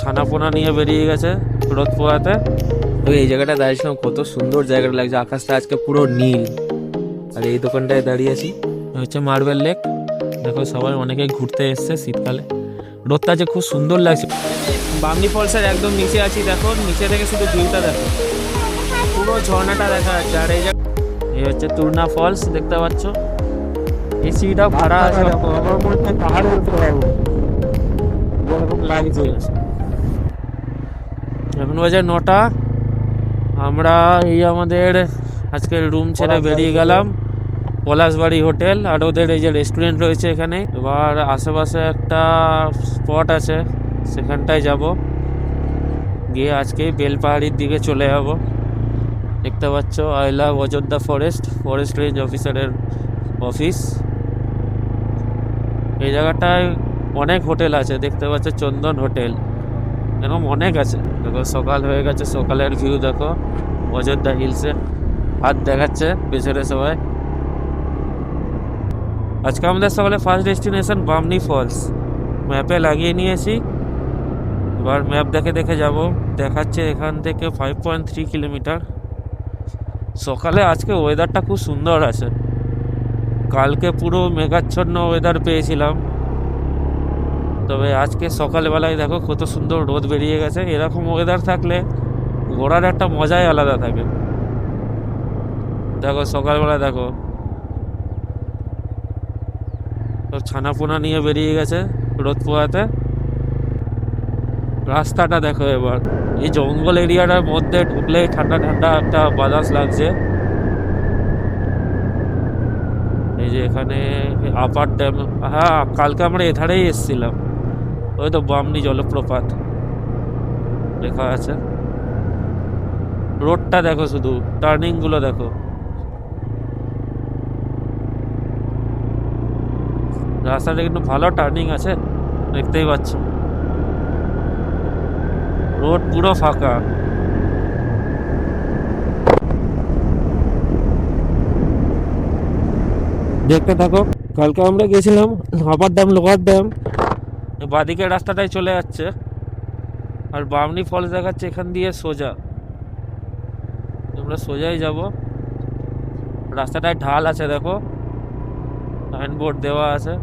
ছানা পোনা নিয়ে বেরিয়ে গেছে রোদ পোয়াতে তো এই জায়গাটা দাঁড়িয়েছিলাম কত সুন্দর জায়গাটা লাগছে আকাশটা আজকে পুরো নীল। আর এই দোকানটায় দাঁড়িয়েছি এটা হচ্ছে মার্বেল লেক। দেখো সবাই অনেকে ঘুরতে এসছে শীতকালে। রোদটা যে খুব সুন্দর লাগছে। বামনি ফলসের একদম নিচে আছি দেখো নিচে থেকে শুধু ভিউটা দেখো। পুরো ঝর্ণাটা দেখা যাচ্ছে আর এই যে এই হচ্ছে তুরনা ফলস দেখতে পাচ্ছ? এই সিঁড়িটা ভাড়া আছে। লাগছে। এখন বাজে নটা আমরা এই আমাদের আজকের রুম ছেড়ে বেরিয়ে গেলাম পলাশবাড়ি হোটেল আর ওদের এই যে রেস্টুরেন্ট রয়েছে এখানে এবার আশেপাশে একটা স্পট আছে সেখানটায় যাব। গিয়ে আজকে বেলপাহাড়ির দিকে চলে যাব। দেখতে পাচ্ছ I love Ayodhya forest forest range অফিসারের অফিস এই জায়গাটায় অনেক হোটেল আছে দেখতে পাচ্ছ চন্দন হোটেল এরকম অনেক আছে। দেখো, সকাল হয়ে গেছে, সকালের ভিউ দেখো। অযোধ্যা হিলসে হাত দেখাচ্ছে পেছনে সবাই। আজকে আমাদের সকালে ফার্স্ট ডেস্টিনেশন বামনি ফলস ম্যাপে লাগিয়ে নিয়েছি। এবার ম্যাপ দেখে দেখে যাব। দেখাচ্ছে এখান থেকে ফাইভ পয়েন্ট থ্রি কিলোমিটার সকালে আজকে ওয়েদারটা খুব সুন্দর আছে। কালকে পুরো মেঘাচ্ছন্ন ওয়েদার পেয়েছিলাম। তবে আজকে সকালবেলায় দেখো কত সুন্দর রোদ বেরিয়ে গেছে। এরকম ওয়েদার থাকলে ঘোরার একটা মজাই আলাদা থাকে। দেখো সকালবেলা দেখো। তো ছানাপোনা নিয়ে বেরিয়ে গেছে রোদ পোয়াতে রাস্তাটা দেখো এবার। এই জঙ্গল এরিয়াটার মধ্যে ঢুকলে ঠান্ডা ঠান্ডা একটা বাতাস লাগছে। এই যে এখানে আপার ড্যাম হ্যাঁ কালকে আমরা এধারেই এসেছিলাম। ওই তো বামনি জলপ্রপাত। লেখা আছে। রোডটা দেখো শুধু টার্নিংগুলো দেখো। রাস্তাটা কিন্তু ভালো টার্নিং আছে, দেখতেই পাচ্ছ। রোড পুরো ফাঁকা। দেখতে থাকো, কালকে আমরা গেছিলাম আপার ড্যাম লোয়ার ড্যাম। বাদিকের রাস্তাটাই চলে যাচ্ছে। আর বামনি ফলস দেখাচ্ছে, এখান দিয়ে সোজা। আমরা সোজাই যাব। রাস্তাটায় ঢাল আছে, দেখো। সাইনবোর্ড দেওয়া আছে।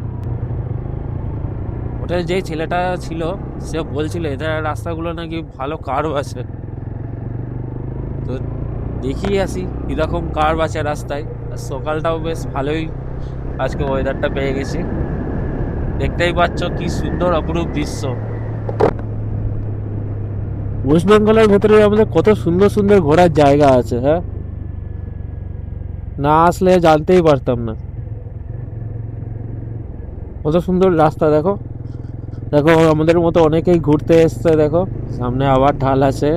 ওটা যেই ছেলেটা ছিল, সে বলছিল, এদের রাস্তাগুলো নাকি ভালো কার্ভ আছে। তো দেখি আসি, কীরকম কার্ভ আছে রাস্তায়। আর সকালটাও বেশ ভালোই, আজকে ওয়েদারটা পেয়ে গেছি। দেখতেই পাচ্ছ কি সুন্দর অপরূপ দৃশ্য। ওয়েস্ট বেঙ্গলের ভেতরে আমাদের কত সুন্দর সুন্দর ঘোরার জায়গা আছে হ্যাঁ? না আসলে জানতেই পারতাম না। কত সুন্দর রাস্তা, দেখো। দেখো, আমাদের মতো অনেকেই ঘুরতে এসছে, দেখো। সামনে আবার ঢাল আছে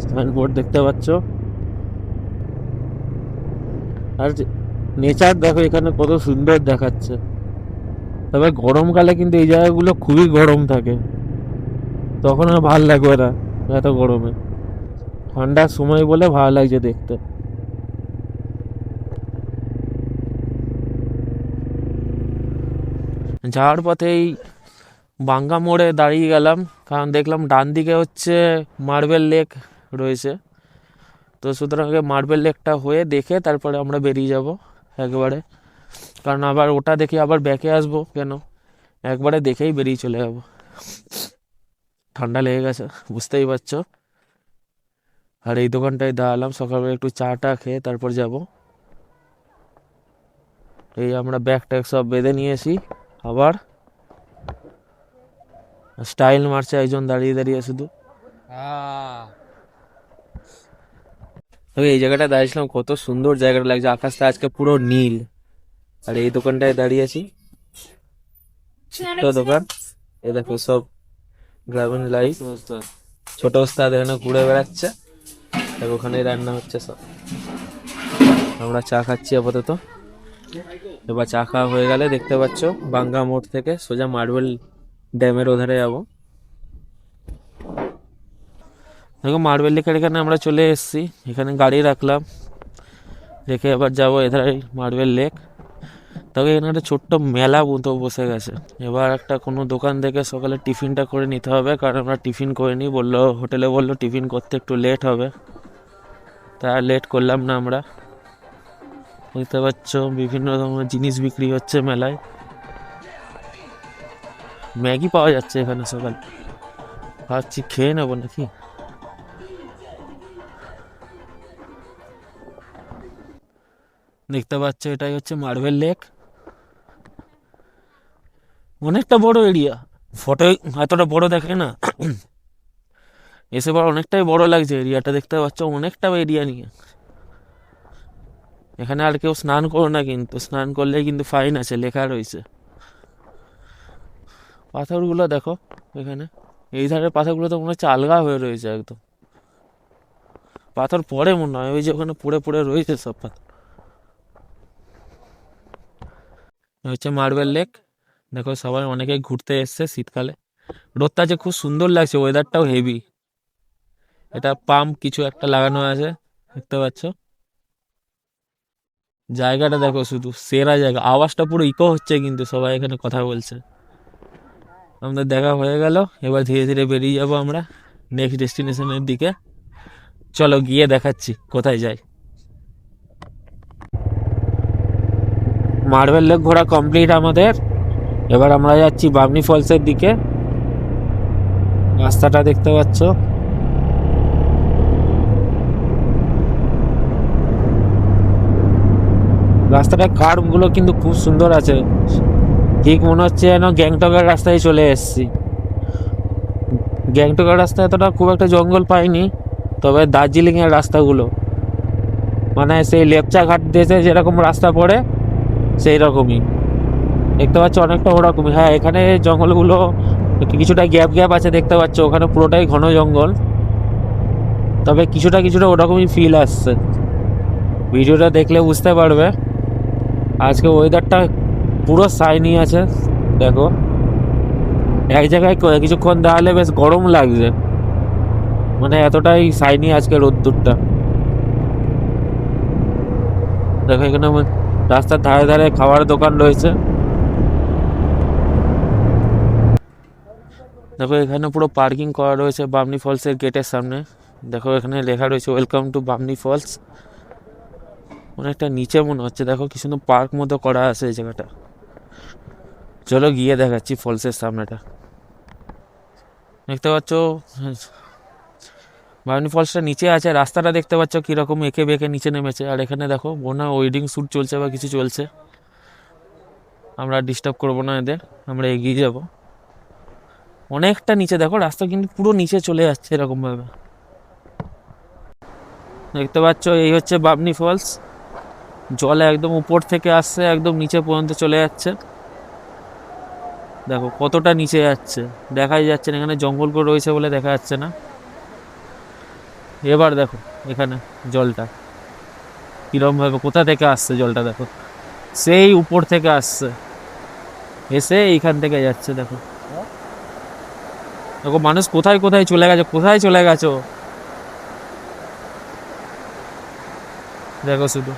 সাইনবোর্ড দেখতে পাচ্ছ। আর নেচার, দেখো, এখানে কত সুন্দর দেখাচ্ছে। তবে গরমকালে কিন্তু এই জায়গাগুলো খুবই গরম থাকে। তখন আর ভালো লাগবে না এত গরমে। ঠান্ডার সময় বলে ভালো লাগছে দেখতে। যাওয়ার পথেই বাঙ্গা মোড়ে দাঁড়িয়ে গেলাম। কারণ দেখলাম ডান দিকে হচ্ছে মার্বেল লেক রয়েছে। তো সুতরাং মার্বেল লেকটা হয়ে দেখে তারপরে আমরা বেরিয়ে যাব একবারে। কারণ আবার ওটা দেখে আবার ব্যাকে আসব কেন? একবারে দেখেই বেরিয়ে চলে যাব। ঠান্ডা লেগে গেছে বুঝতেই পারছ? আর এই দোকানটায় দাঁড়ালাম সকালবেলা একটু চা টা খেয়ে তারপর যাব। এই আমরা ব্যাগ ট্যাগ সব বেঁধে নিয়েছি আবার স্টাইল মারছে একজন দাঁড়িয়ে দাঁড়িয়ে শুধু। তবে এই জায়গাটা দাঁড়িয়েছিলাম কত সুন্দর জায়গাটা লাগছে আকাশটা আজকে পুরো নীল। আর এই দোকানটায় দাঁড়িয়ে আছি। ছোট দোকান। এ দেখো সব গ্রামীণ লাইফ ছোট ওস্তাদ এখানে ঘুরে বেড়াচ্ছে। আর ওখানে রান্না হচ্ছে সব। আমরা চা খাচ্ছি আপাতত। এবার চা খাওয়া হয়ে গেলে দেখতে পাচ্ছ বাঙ্গা মোড় থেকে সোজা মার্বেল ড্যামের ওধারে যাব। দেখো মার্বেল লেকের এখানে আমরা চলে এসেছি। এখানে গাড়ি রাখলাম। রেখে এবার যাব এধারে মার্বেল লেক। তবে এখানে একটা ছোট্ট মেলা মতো বসে গেছে। এবার একটা কোনো দোকান থেকে সকালে টিফিনটা করে নিতে হবে, কারণ আমরা টিফিন করে নিই বলল, হোটেলে বলল, টিফিন করতে একটু লেট হবে। তা লেট করলাম না আমরা। বুঝতে পারছ, বিভিন্ন রকমের জিনিস বিক্রি হচ্ছে মেলায়। ম্যাগি পাওয়া যাচ্ছে এখানে সকাল। ভাবছি খেয়ে নেব নাকি? দেখতে পাচ্ছ, এটাই হচ্ছে মার্বেল লেক অনেকটা বড় এরিয়া ফটো এতটা বড় দেখে না। এসে পর অনেকটাই বড় লাগছে এরিয়াটা দেখতে পাচ্ছ অনেকটা এরিয়া নিয়ে। এখানে আর কেউ স্নান করো না কিন্তু, স্নান করলে কিন্তু ফাইন আছে, লেখা রয়েছে। পাথরগুলো দেখো এখানে। এই ধারের পাথরগুলো তো মনে হচ্ছে আলগা হয়ে রয়েছে একদম। পাথর পড়ে মনে হয়, ওই যে ওখানে পুড়ে পুড়ে রয়েছে সব পাথর এই হচ্ছে মার্বেল লেক দেখো সবাই অনেকেই ঘুরতে এসছে শীতকালে। রোদটা যে খুব সুন্দর লাগছে ওয়েদারটাও হেভি এটা পাম্প কিছু একটা লাগানো আছে, দেখতে পাচ্ছ। জায়গাটা দেখো শুধু, সেরা জায়গা। আওয়াজটা পুরো ইকো হচ্ছে কিন্তু, সবাই এখানে কথা বলছে। আমাদের দেখা হয়ে গেল, এবার ধীরে ধীরে বেরিয়ে যাব আমরা নেক্সট ডেস্টিনেশনের দিকে। চলো গিয়ে দেখাচ্ছি, কোথায় যাই। মার্বেল লেক ঘোরা কমপ্লিট আমাদের। এবার আমরা যাচ্ছি বামনি ফলসের দিকে। রাস্তাটা দেখতে পাচ্ছ। রাস্তাটা কার্ভগুলো কিন্তু খুব সুন্দর আছে। ঠিক মনে হচ্ছে যেন গ্যাংটকের রাস্তায় চলে এসেছি। গ্যাংটকের রাস্তায় এতটা খুব একটা জঙ্গল পাইনি, তবে দার্জিলিংয়ের রাস্তাগুলো। মানে সেই লেপচা ঘাট দেশে যেরকম রাস্তা পড়ে সেই রকমই দেখতে পাচ্ছ অনেকটা ওরকমই। হ্যাঁ এখানে জঙ্গলগুলো কিছুটা গ্যাপ গ্যাপ আছে দেখতে পাচ্ছ। ওখানে পুরোটাই ঘন জঙ্গল। তবে কিছুটা কিছুটা ওরকমই ফিল আসছে। ভিডিওটা দেখলে বুঝতে পারবে। আজকে ওয়েদারটা পুরো সাইনি আছে। দেখো। এক জায়গায় কিছুক্ষণ দাঁড়ালে বেশ গরম লাগছে। মানে এতটাই সাইনি আজকে রোদ্দুরটা। দেখো এখানে রাস্তার ধারে ধারে খাবার দোকান রয়েছে। দেখো, এখানে পুরো পার্কিং করা রয়েছে বামনি ফলসের গেটের সামনে। দেখো, এখানে লেখা রয়েছে ওয়েলকাম টু বামনি ফলস অনেকটা নিচে মনে হচ্ছে। দেখো, কি সুন্দর পার্ক মতো করা আছে এই জায়গাটা। চলো গিয়ে দেখাচ্ছি ফলসের সামনেটা। দেখতে পাচ্ছ? বামনি ফলসটা নিচে আছে রাস্তাটা দেখতে পাচ্ছ কীরকম এঁকে বেঁকে নিচে নেমেছে। আর এখানে দেখো বোনা ওয়েডিং শ্যুট চলছে বা কিছু চলছে। আমরা ডিস্টার্ব করব না এদের, আমরা এগিয়ে যাব। অনেকটা নিচে, দেখো, রাস্তা কিন্তু পুরো নিচে চলে যাচ্ছে এরকমভাবে। দেখতে পাচ্ছ, এই হচ্ছে বাবনি ফলস। জল একদম উপর থেকে আসছে, একদম নিচে পর্যন্ত চলে যাচ্ছে। দেখো, কতটা নিচে যাচ্ছে। দেখাই যাচ্ছে না, এখানে জঙ্গলগুলো রয়েছে বলে দেখা যাচ্ছে না। এবার দেখো এখানে জলটা। কিরম ভাবে কোথা থেকে আসছে জলটা দেখো। সেই উপর থেকে আসছে। এসে এইখান থেকে যাচ্ছে দেখো। দেখো মানুষ কোথায় কোথায় চলে গেছে, কোথায় চলে গেছো? দেখো শুধু।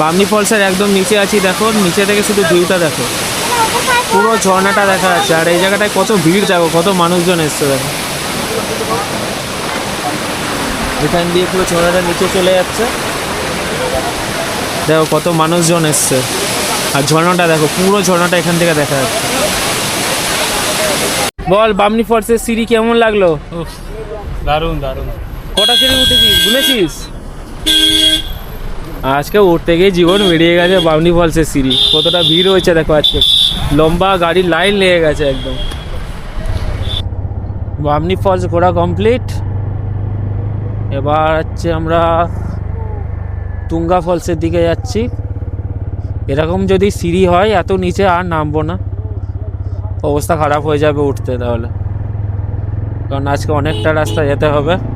বামনি ফলসের একদম নিচে আছি দেখো নিচে থেকে শুধু ভিউটা দেখো। পুরো ঝর্ণাটা দেখা যাচ্ছে আর এই জায়গাটায় কত ভিড় দেখো কত মানুষজন এসছে দেখো। এখান দিয়ে পুরো ঝর্ণাটা নিচে চলে যাচ্ছে। দেখো কত মানুষজন এসছে। আর ঝর্ণাটা দেখো পুরো ঝর্ণাটা এখান থেকে দেখা যাচ্ছে। বল বামনি ফলসের সিঁড়ি কেমন লাগল? দারুণ দারুণ। কটা সিঁড়ি উঠেছিস? ভুলেছিস আজকে উঠতে গিয়ে জীবন বেরিয়ে গেছে বামনি ফলসের সিঁড়ি। কতটা ভিড় হয়েছে দেখো আজকে। লম্বা গাড়ির লাইন লেগে গেছে একদম। বামনি ফলস ঘোরা কমপ্লিট এবার হচ্ছে আমরা তুঙ্গা ফলসের দিকে যাচ্ছি। এরকম যদি সিঁড়ি হয়, এত নিচে আর নামবো না। অবস্থা খারাপ হয়ে যাবে উঠতে তাহলে। কারণ আজকে অনেকটা রাস্তা যেতে হবে।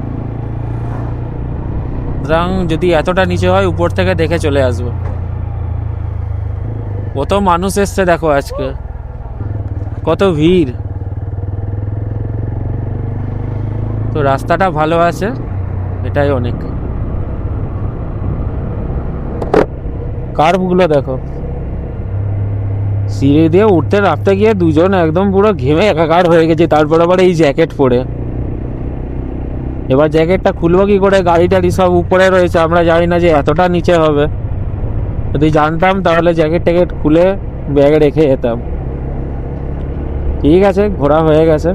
সুতরাং যদি এতটা নিচে হয়, উপর থেকে দেখে চলে আসব। কত মানুষ এসছে দেখো আজকে। কত ভিড়। তো রাস্তাটা ভালো আছে, এটাই অনেক। কার্ভগুলো দেখো। সিঁড়ি দিয়ে উঠতে নামতে গিয়ে দুজন একদম পুরো ঘেমে একাকার হয়ে গেছে, তারপর আবার এই জ্যাকেট পরে। এবার জ্যাকেটটা খুলবো কি করে? গাড়ি টাড়ি সব উপরে রয়েছে, আমরা জানি না যে এতটা নিচে হবে। যদি জানতাম তাহলে জ্যাকেট ট্যাকেট খুলে ব্যাগে রেখে যেতাম। ঠিক আছে, ঘোরা হয়ে গেছে।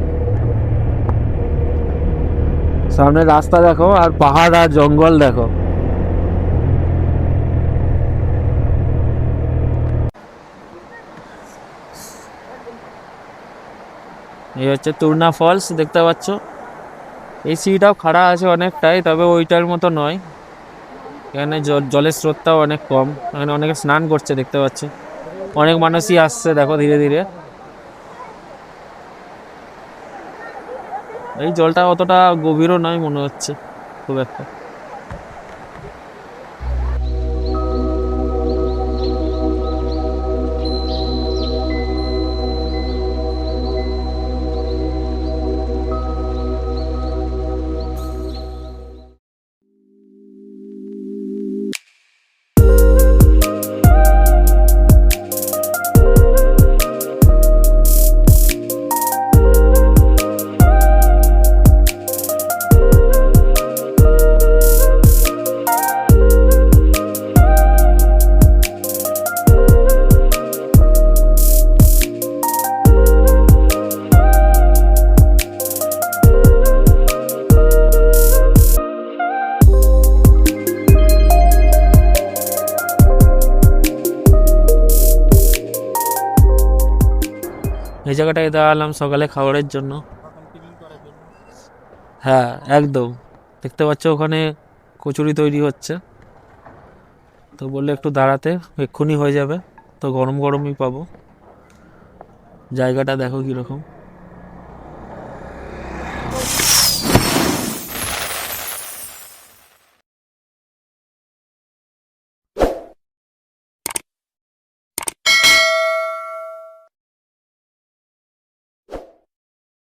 সামনে রাস্তা দেখো, আর পাহাড় আর জঙ্গল দেখো। এই হচ্ছে তুরনা ফলস, দেখতে পাচ্ছ? এই সিঁড়িটাও খাড়া আছে অনেকটাই, তবে ওইটার মতো নয়। এখানে জলের স্রোতটাও অনেক কম। এখানে অনেকে স্নান করছে, দেখতে পাচ্ছি। অনেক মানুষই আসছে, দেখো ধীরে ধীরে। এই জলটা অতটা গভীরও নয়, মনে হচ্ছে, খুব একটা। এই জায়গাটায় দাঁড়ালাম সকালে খাবারের জন্য। হ্যাঁ একদম। দেখতে পাচ্ছ ওখানে কচুরি তৈরি হচ্ছে। তো বললে একটু দাঁড়াতে, এক্ষুনি হয়ে যাবে। তো গরম গরমই পাবো। জায়গাটা দেখো কীরকম।